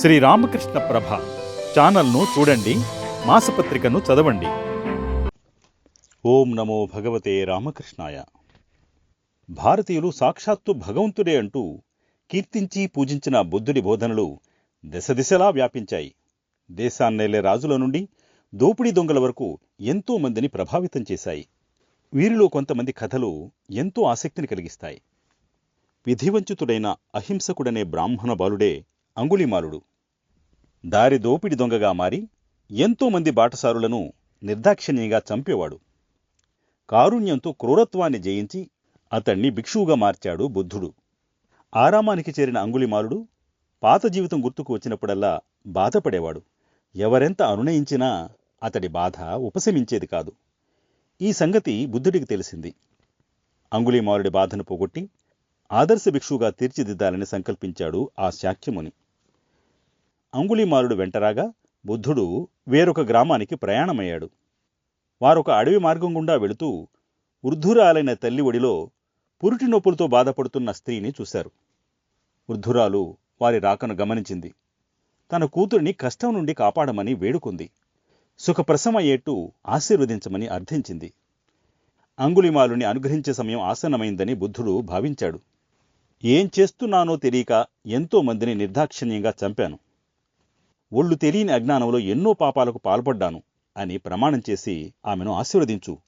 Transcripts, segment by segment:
శ్రీ రామకృష్ణ ప్రభ ఛానల్ను చూడండి మాసపత్రికను చదవండి. ఓం నమో భగవతే రామకృష్ణాయ. భారతీయులు సాక్షాత్తు భగవంతుడే అంటూ కీర్తించి పూజించిన బుద్ధుడి బోధనలు దశ దిశలా వ్యాపించాయి. దేశాన్నేలే రాజుల నుండి దోపిడీ దొంగల వరకు ఎంతో మందిని ప్రభావితం చేశాయి. వీరిలో కొంతమంది కథలు ఎంతో ఆసక్తిని కలిగిస్తాయి. విధివంచితుడైన అహింసకుడనే బ్రాహ్మణ బాలుడే అంగుళిమాలుడు. దారి దోపిడి దొంగగా మారి ఎంతోమంది బాటసారులను నిర్దాక్షిణ్యంగా చంపేవాడు. కారుణ్యంతో క్రూరత్వాన్ని జయించి అతణ్ణి భిక్షువుగా మార్చాడు బుద్ధుడు. ఆరామానికి చేరిన అంగుళిమాలుడు పాత జీవితం గుర్తుకు వచ్చినప్పుడల్లా బాధపడేవాడు. ఎవరెంత అనునయించినా అతడి బాధ ఉపశమించేది కాదు. ఈ సంగతి బుద్ధుడికి తెలిసింది. అంగుళిమాలుడి బాధను పోగొట్టి ఆదర్శ భిక్షువుగా తీర్చిదిద్దాలని సంకల్పించాడు ఆ శాక్యముని. అంగుళిమాలుడు వెంటరాగా బుద్ధుడు వేరొక గ్రామానికి ప్రయాణమయ్యాడు. వారొక అడవి మార్గం గుండా వెళుతూ వృద్ధురాలైన తల్లి ఒడిలో పురుటి నొప్పులతో బాధపడుతున్న స్త్రీని చూశారు. వృద్ధురాలు వారి రాకను గమనించింది. తన కూతురిని కష్టం నుండి కాపాడమని వేడుకుంది. సుఖప్రసమయ్యేట్టు ఆశీర్వదించమని అర్థించింది. అంగుళిమాలుని అనుగ్రహించే సమయం ఆసన్నమైందని బుద్ధుడు భావించాడు. ఏం చేస్తున్నానో తెలియక ఎంతో మందిని నిర్దాక్షిణ్యంగా చంపాను. ఒళ్ళు తెలియని అజ్ఞానంలో ఎన్నో పాపాలకు పాల్పడ్డాను అని ప్రమాణం చేసి ఆమెను ఆశీర్వదించు.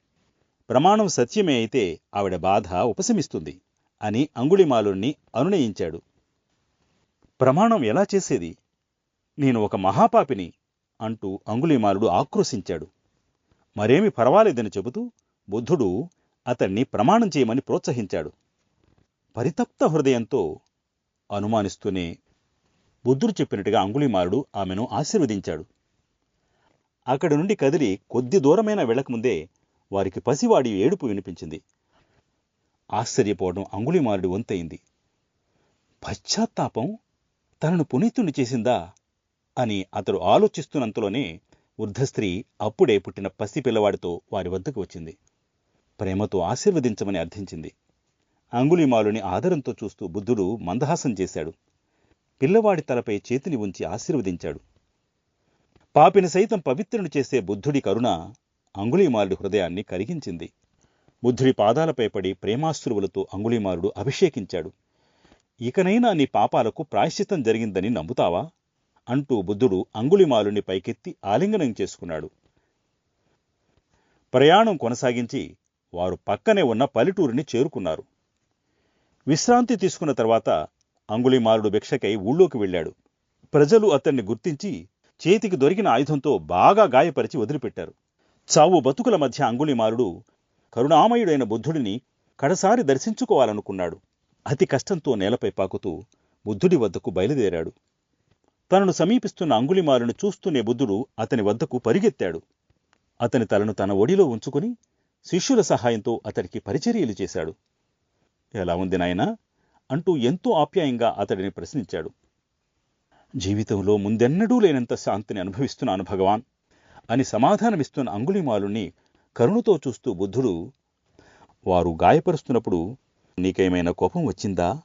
ప్రమాణం సత్యమే అయితే ఆవిడ బాధ ఉపశమిస్తుంది అని అంగుళిమాలుణ్ణి అనునయించాడు. ప్రమాణం ఎలా చేసేది? నేను ఒక మహాపాపిని అంటూ అంగుళిమాలుడు ఆక్రోశించాడు. మరేమి పర్వాలేదని చెబుతూ బుద్ధుడు అతన్ని ప్రమాణం చేయమని ప్రోత్సహించాడు. పరితప్త హృదయంతో అనుమానిస్తూనే బుద్ధుడు చెప్పినట్టుగా అంగుళిమారుడు ఆమెను ఆశీర్వదించాడు. అక్కడి నుండి కదిలి కొద్ది దూరమైన వెళ్ళకముందే వారికి పసివాడి ఏడుపు వినిపించింది. ఆశ్చర్యపోవడం అంగుళిమారుడి వంతయింది. పశ్చాత్తాపం తనను పునీతుని చేసిందా అని అతడు ఆలోచిస్తున్నంతలోనే వృద్ధస్త్రీ అప్పుడే పుట్టిన పసి పిల్లవాడితో వారి వద్దకు వచ్చింది. ప్రేమతో ఆశీర్వదించమని అర్థించింది. అంగుళిమాలుని ఆదరంతో చూస్తూ బుద్ధుడు మందహాసం చేశాడు. పిల్లవాడి తలపై చేతిని ఉంచి ఆశీర్వదించాడు. పాపిని సైతం పవిత్రుని చేసే బుద్ధుడి కరుణ అంగుళీమాలుడి హృదయాన్ని కరిగించింది. బుద్ధుడి పాదాలపై పడి ప్రేమాశ్రువులతో అంగుళీమారుడు అభిషేకించాడు. ఇకనైనా నీ పాపాలకు ప్రాయశ్చితం జరిగిందని నమ్ముతావా? అంటూ బుద్ధుడు అంగుళిమాలుని పైకెత్తి ఆలింగనం చేసుకున్నాడు. ప్రయాణం కొనసాగించి వారు పక్కనే ఉన్న పల్లెటూరిని చేరుకున్నారు. విశ్రాంతి తీసుకున్న తర్వాత అంగుళిమాలుడు భిక్షకై ఊళ్ళోకి వెళ్ళాడు. ప్రజలు అతన్ని గుర్తించి చేతికి దొరికిన ఆయుధంతో బాగా గాయపరిచి వదిలిపెట్టారు. చావు బతుకుల మధ్య అంగుళిమాలుడు కరుణామయుడైన బుద్ధుడిని కడసారి దర్శించుకోవాలనుకున్నాడు. అతి కష్టంతో నేలపై పాకుతూ బుద్ధుడి వద్దకు బయలుదేరాడు. తనను సమీపిస్తున్న అంగుళిమాలును చూస్తూనే బుద్ధుడు అతని వద్దకు పరిగెత్తాడు. అతని తలను తన ఒడిలో ఉంచుకుని శిష్యుల సహాయంతో అతడికి పరిచర్యలు చేశాడు. ఎలా ఉంది నాయనా? అంటూ ఎంతో ఆప్యాయంగా అతడిని ప్రశ్నించాడు. జీవితంలో ముందెన్నడూ లేనంత శాంతిని అనుభవిస్తున్నాను భగవాన్. అని సమాధానమిస్తున్న అంగుళిమాలుని కరుణతో చూస్తూ బుద్ధుడు వారు గాయపరుస్తున్నప్పుడు నీకేమైనా కోపం వచ్చిందా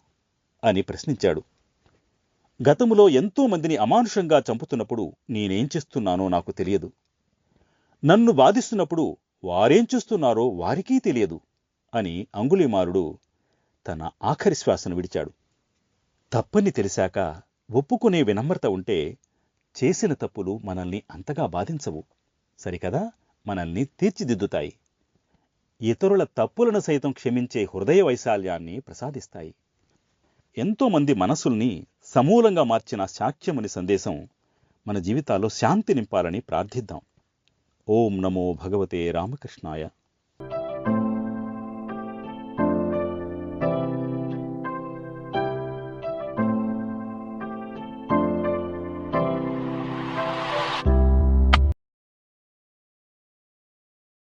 అని ప్రశ్నించాడు. గతములో ఎంతో మందిని అమానుషంగా చంపుతున్నప్పుడు నేనేం చేస్తున్నానో నాకు తెలియదు. నన్ను బాధిస్తున్నప్పుడు వారేం చేస్తున్నారో వారికీ తెలియదు అని అంగుళిమాలుడు తన ఆఖరి శ్వాసను విడిచాడు. తప్పని తెలిసాక ఒప్పుకునే వినమ్రత ఉంటే చేసిన తప్పులు మనల్ని అంతగా బాధించవు. సరికదా? మనల్ని తీర్చిదిద్దుతాయి. ఇతరుల తప్పులను సైతం క్షమించే హృదయ వైశాల్యాన్ని ప్రసాదిస్తాయి. ఎంతోమంది మనసుల్ని సమూలంగా మార్చిన శాక్యముని సందేశం మన జీవితాల్లో శాంతి నింపాలని ప్రార్థిద్దాం. ఓం నమో భగవతే రామకృష్ణాయ.